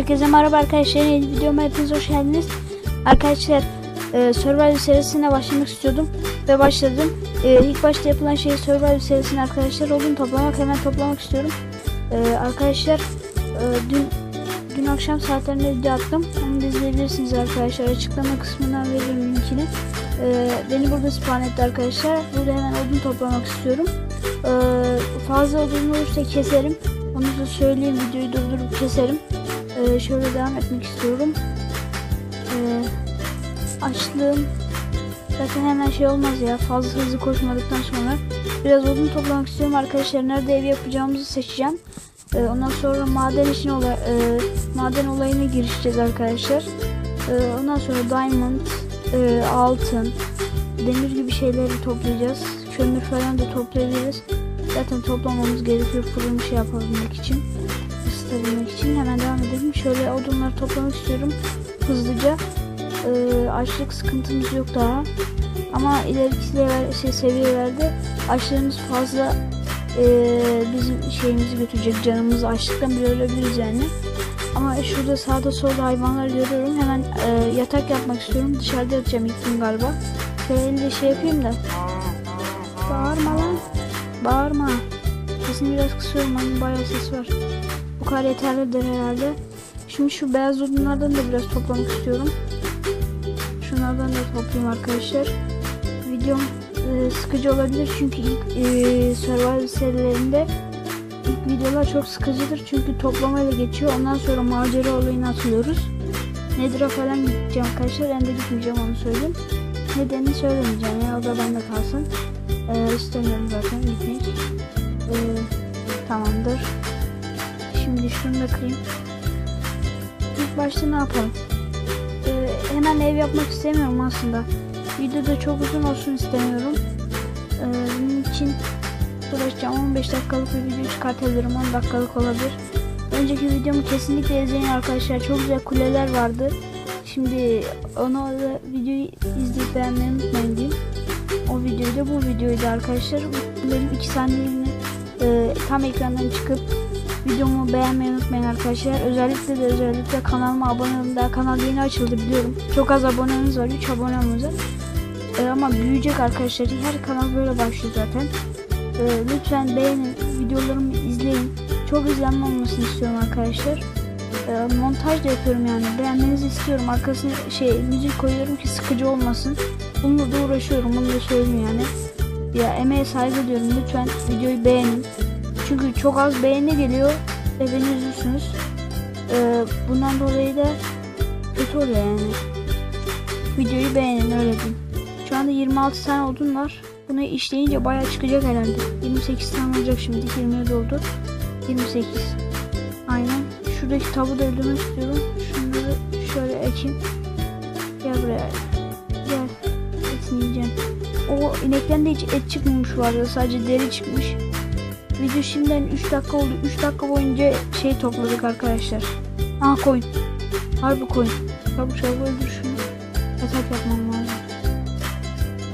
Herkese merhaba arkadaşlar. Yeni videoma hepiniz hoş geldiniz. Arkadaşlar e, Survivor serisine başlamak istiyordum ve başladım. E, ilk başta yapılan şey Survivor serisinin arkadaşlar odun toplamak. Hemen toplamak istiyorum. E, arkadaşlar e, dün dün akşam saatlerinde video attım. Onu da izleyebilirsiniz arkadaşlar. Açıklama kısmından veririm linkini. E, beni burada spawn etti arkadaşlar. Burada hemen odun toplamak istiyorum. E, fazla odun olursa keserim. Onu da söyleyeyim videoyu durdurup keserim. Ee, şöyle devam etmek istiyorum. Ee, açlığım zaten hemen şey olmaz ya fazla hızlı koşmadıktan sonra biraz odun toplamak istiyorum arkadaşlar. Nerede ev yapacağımızı seçeceğim. Ee, ondan sonra maden işin olay, e, maden olayına girişeceğiz arkadaşlar. Ee, ondan sonra diamond, e, altın, demir gibi şeyleri toplayacağız. Kömür falan da toplayabiliriz. Zaten toplamamız gerekiyor fırın şey yapabilmek için. Isıtabilmek için. Hemen devam edelim. Şöyle odunları toplamak istiyorum. Hızlıca. Ee, açlık sıkıntımız yok daha. Ama ileriki seviyeler, şey, seviyelerde açlığımız fazla ee, bizim şeyimizi götürecek. Canımız açlıktan bile ölebiliriz yani. Ama şurada sağda solda hayvanlar görüyorum. Hemen e, yatak yapmak istiyorum. Dışarıda yatacağım ilk gün galiba. Şöyle elde şey yapayım da. Bağırma lan. Bağırma. Sesini biraz kısıyorum ama bayağı ses var. Bu kadar yeterlidir herhalde. Şimdi şu beyaz odunlardan da biraz toplamak istiyorum. Şunlardan da toplayayım arkadaşlar. Videom e, sıkıcı olabilir çünkü ilk e, Survivor serilerinde ilk videolar çok sıkıcıdır çünkü toplamayla geçiyor. Ondan sonra macera olayını atılıyoruz. Nedir'a falan gideceğim arkadaşlar. Ben de gitmeyeceğim onu söyleyeyim. Nedenini söylemeyeceğim ya da bende kalsın. Ee, istemiyorum zaten gitmek. Ee, tamamdır. Şimdi şunu da kırayım. İlk başta ne yapalım? Ee, hemen ev yapmak istemiyorum aslında. Videoda çok uzun olsun istemiyorum. Ee, bunun için uğraşacağım. 15 dakikalık bir video çıkartabilirim. 10 dakikalık olabilir. Önceki videomu kesinlikle izleyin arkadaşlar. Çok güzel kuleler vardı. Şimdi onu da videoyu izleyip beğenmeyi unutmayın diyeyim. O videoyu da bu videoydu arkadaşlar. Benim iki saniyeliğine e, tam ekrandan çıkıp videomu beğenmeyi unutmayın arkadaşlar. Özellikle de özellikle kanalıma abone olun. Daha kanal yeni açıldı biliyorum. Çok az abonemiz var. 3 abonemiz var. E, ama büyüyecek arkadaşlar. Her kanal böyle başlıyor zaten. E, lütfen beğenin. Videolarımı izleyin. Çok izlenme olmasını istiyorum arkadaşlar. E, montaj da yapıyorum yani. Beğenmenizi istiyorum. Arkasına şey müzik koyuyorum ki sıkıcı olmasın. Bununla da uğraşıyorum. Bunu da söyleyeyim yani. Ya emeğe saygı diyorum. Lütfen videoyu beğenin. Çünkü çok az beğeni geliyor ve beni üzülsünüz. Ee, bundan dolayı da kötü oluyor yani. Videoyu beğenin öyle diyeyim. Şu anda 26 tane odun var. Bunu işleyince bayağı çıkacak herhalde. 28 tane olacak şimdi. 27 oldu. 28. Aynen. Şuradaki tavuğu da öldürmek istiyorum. Şunları şöyle ekeyim. Gel buraya. Gel. Etini yiyeceğim. O inekten de hiç et çıkmamış arada. Sadece deri çıkmış. Video şimdiden 3 dakika oldu. 3 dakika boyunca şey topladık arkadaşlar. Aa koyun. Harbi koyun. Çabuk çabuk öldür şunu. Yatak yapmam lazım.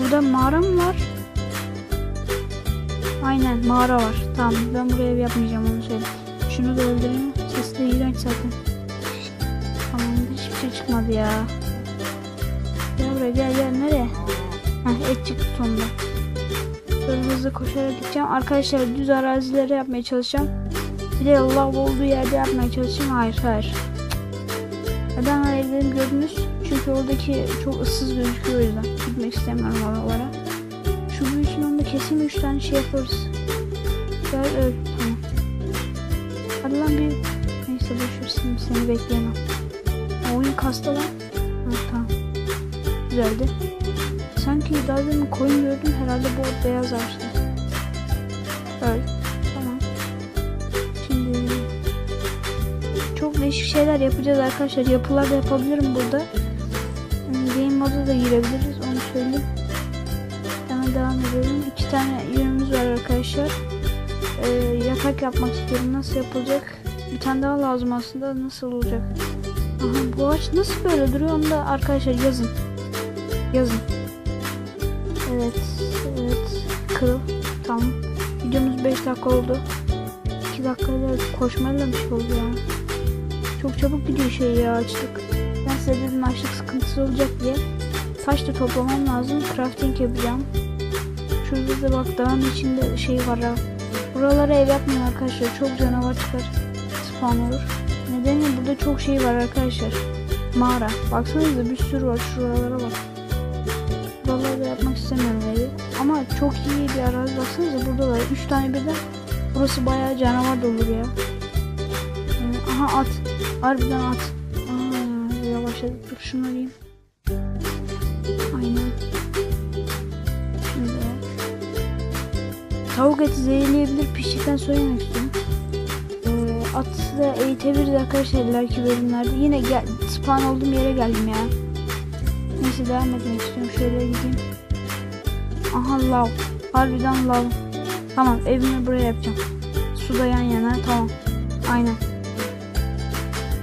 Burada mağara mı var? Aynen mağara var. Tamam ben buraya ev yapmayacağım onu söyle. Şunu da öldüreyim. Sesi de iğrenç zaten. Tamam hiçbir şey çıkmadı ya. Gel buraya gel gel nereye? Heh, et çıktı sonunda. Böyle hızlı koşarak gideceğim. Arkadaşlar düz arazilere yapmaya çalışacağım. Bir de lav olduğu yerde yapmaya çalışacağım. Hayır hayır. Neden evlerimi gördünüz? Çünkü oradaki çok ıssız gözüküyor o yüzden. Gitmek istemiyorum oralara. Şu büyüsün onu da keseyim 3 tane şey yaparız. Gel öl. Tamam. Hadi lan bir. Neyse boşver şimdi seni bekleyemem. Oyun kasta lan. Ha, tamam. Güzeldi. Sanki daha demin koyun gördüm herhalde bu beyaz ağaçta. Öyle. Tamam. Şimdi çok değişik şeyler yapacağız arkadaşlar. Yapılar da yapabilirim burada. Hmm, Game moda da girebiliriz onu söyleyeyim. Hemen devam edelim. İki tane yönümüz var arkadaşlar. Ee, yatak yapmak istiyorum. Nasıl yapılacak? Bir tane daha lazım aslında. Nasıl olacak? Aha, bu ağaç nasıl böyle duruyor onu da arkadaşlar yazın. Yazın. Evet, evet. Kırıl. Tamam. Videomuz 5 dakika oldu. 2 dakikayla koşmayla bir şey oldu ya. Çok çabuk gidiyor şey ya açlık. Ben size dedim açlık sıkıntısı olacak diye. Taş da toplamam lazım. Crafting yapacağım. Şurada da bak dağın içinde şey var ha. Buralara ev yapmayın arkadaşlar. Çok canavar çıkar. Spawn olur. Nedeni burada çok şey var arkadaşlar. Mağara. Baksanıza bir sürü var. Şuralara bak. Ama çok iyi bir arazi baksanıza burada var. 3 tane birden. Burası bayağı canavar da olur ya. Ee, aha at. Harbiden at. Aa, yavaşladık. Dur şunu alayım. Aynen. Şimdi. Tavuk eti zehirleyebilir. Piştikten sonra istiyorum. Ee, at da eğitebiliriz arkadaşlar ileriki bölümlerde. Yine gel, spawn olduğum yere geldim ya. Neyse devam etmek istiyorum. Şöyle gideyim. Aha lav. Harbiden lav. Tamam evimi buraya yapacağım. Suda yan yana. Tamam. Aynen.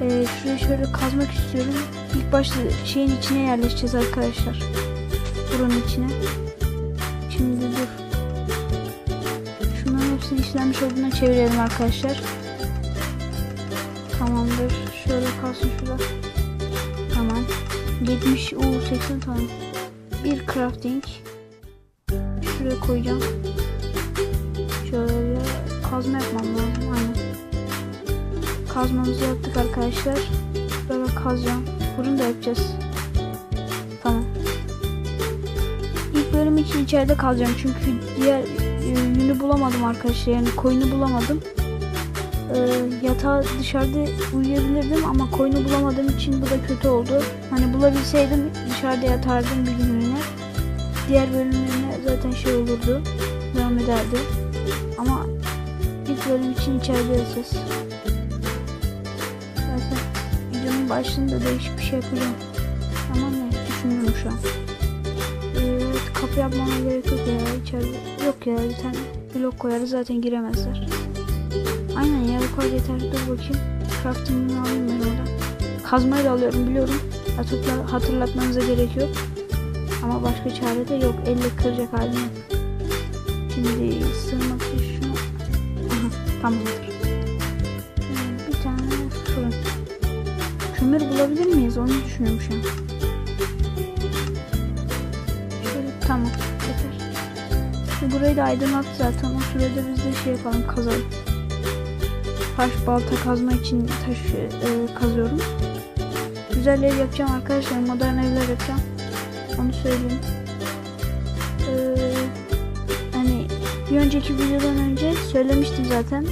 Ee, şurayı şöyle kazmak istiyorum. İlk başta şeyin içine yerleşeceğiz arkadaşlar. Buranın içine. Şimdi dur. Şunların hepsini işlenmiş olduğuna çevirelim arkadaşlar. Tamamdır. Şöyle kalsın şurada. Tamam. 70 u 80 tane. Bir crafting. Şuraya koyacağım. Şöyle kazma yapmam lazım. Aynen. Kazmamızı yaptık arkadaşlar. Böyle kazacağım. Fırın da yapacağız. Tamam. İlk bölüm için içeride kalacağım çünkü diğer e, yünü bulamadım arkadaşlar. Yani koyunu bulamadım. E, yatağa dışarıda uyuyabilirdim ama koyunu bulamadığım için bu da kötü oldu. Hani bulabilseydim dışarıda yatardım bir günlüğüne. Diğer bölümlerine zaten şey olurdu. Devam ederdi. Ama ilk bölüm için içeride yatacağız. Zaten videonun başında değişik bir şey yapacağım. Ama ne düşünüyorum şu an. Evet, kapı yapmama gerek yok ya içeride. Yok ya bir tane blok koyarız zaten giremezler. Aynen ya yukarı yeter. Dur bakayım. Crafting'ini alayım ben oradan. Kazmayı da alıyorum biliyorum. Hatırla, hatırlatmanıza gerek yok. Ama başka çare de yok. Elle kıracak halim yok. Şimdi sığmak için şunu... Aha tamamdır. Ee, Bir tane fırın. Kömür bulabilir miyiz? Onu düşünüyorum şu an. Şöyle tamam yeter. Şimdi burayı da aydınlat zaten. O sürede biz de şey yapalım kazalım. Taş balta kazma için taş e, kazıyorum. Güzel ev yapacağım arkadaşlar. Modern evler yapacağım. Onu söyleyeyim. Ee, hani bir önceki videodan önce söylemiştim zaten.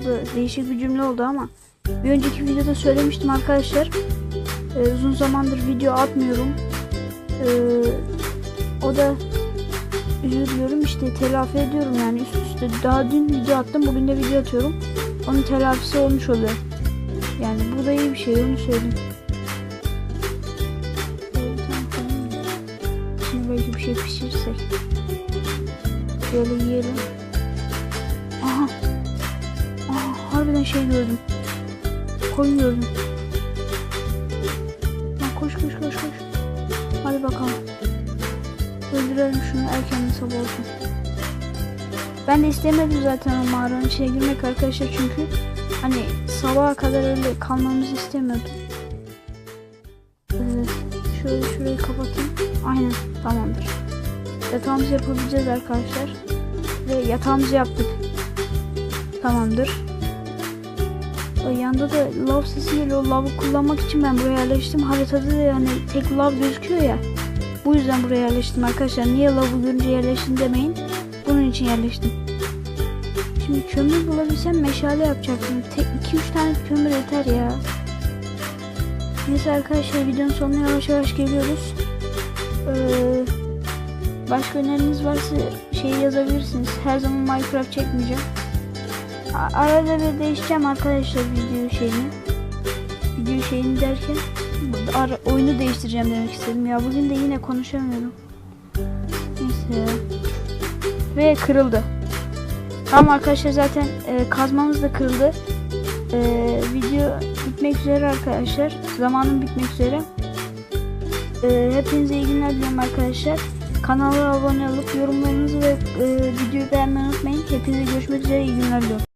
Bu değişik bir cümle oldu ama bir önceki videoda söylemiştim arkadaşlar. Ee, uzun zamandır video atmıyorum. Ee, o da özür diliyorum işte telafi ediyorum yani üst üste. Daha dün video attım bugün de video atıyorum. Onun telafisi olmuş oluyor. Yani bu da iyi bir şey onu söyleyeyim. Şey pişirirsek. Böyle yiyelim. Aha. Aha harbiden şey gördüm. Koyun gördüm. Lan koş koş koş koş. Hadi bakalım. Öldürelim şunu erken sabah olsun. Ben de istemedim zaten o mağaranın içine girmek arkadaşlar çünkü hani sabaha kadar öyle kalmamızı istemiyordum. Ee, şöyle şurayı kapatayım. Aynen tamamdır. Yatağımızı yapabileceğiz arkadaşlar. Ve yatağımızı yaptık. Tamamdır. O yanda da lav sesi geliyor. Lavı kullanmak için ben buraya yerleştim. Haritada da yani tek lav gözüküyor ya. Bu yüzden buraya yerleştim arkadaşlar. Niye lavı görünce yerleştim demeyin. Bunun için yerleştim. Şimdi kömür bulabilsem meşale yapacaktım. Tek 2-3 tane kömür yeter ya. Neyse arkadaşlar videonun sonuna yavaş yavaş geliyoruz. Ee, başka öneriniz varsa şeyi yazabilirsiniz. Her zaman Minecraft çekmeyeceğim. Arada bir değişeceğim arkadaşlar video şeyini. Video şeyini derken ara, oyunu değiştireceğim demek istedim. Ya bugün de yine konuşamıyorum. Neyse. Ve kırıldı. Tamam arkadaşlar zaten e, kazmamız da kırıldı. E, video bitmek üzere arkadaşlar. Zamanım bitmek üzere. E, hepinize iyi günler diliyorum arkadaşlar. Kanala abone olup yorumlarınızı ve e, videoyu beğenmeyi unutmayın. Hepinize görüşmek üzere iyi günler diliyorum.